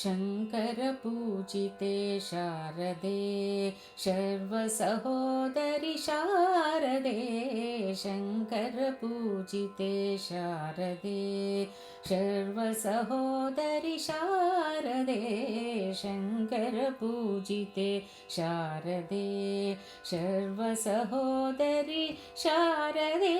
शङ्करपूजिते शारदे शर्वसहोदरि शारदे शङ्करपूजिते शारदे शर्वसहोदरि शारदे शङ्करपूजिते शारदे शर्वसहोदरि शारदे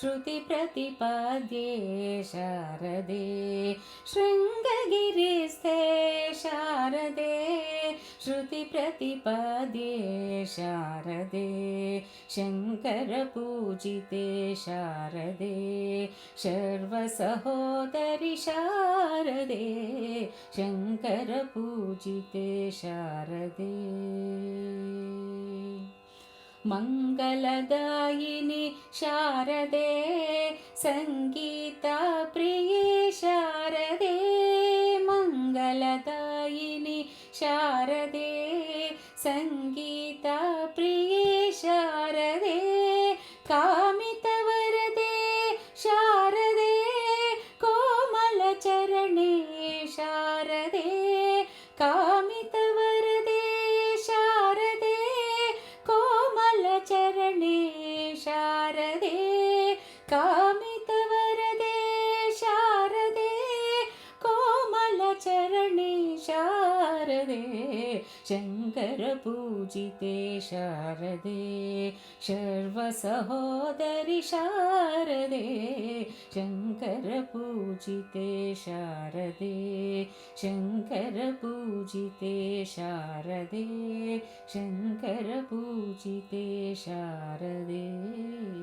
श्रुतिप्रतिपाद्ये शारदे शृङ्गगिरिस्थे शारदे। श्रुतिप्रतिपाद्ये शारदे शङ्करपूजिते शारदे। शर्वसहोदरि शारदे शङ्करपूजिते शारदे मङ्गलदायिनि शारदे सङ्गीतप्रिये शारदे मङ्गलदायिनि शारदे सङ्गीतप्रिये शारदे। शङ्करपूजिते शारदे। शर्वसहोदरि शारदे। शङ्करपूजिते शारदे। शङ्करपूजिते शारदे। शङ्करपूजिते शारदे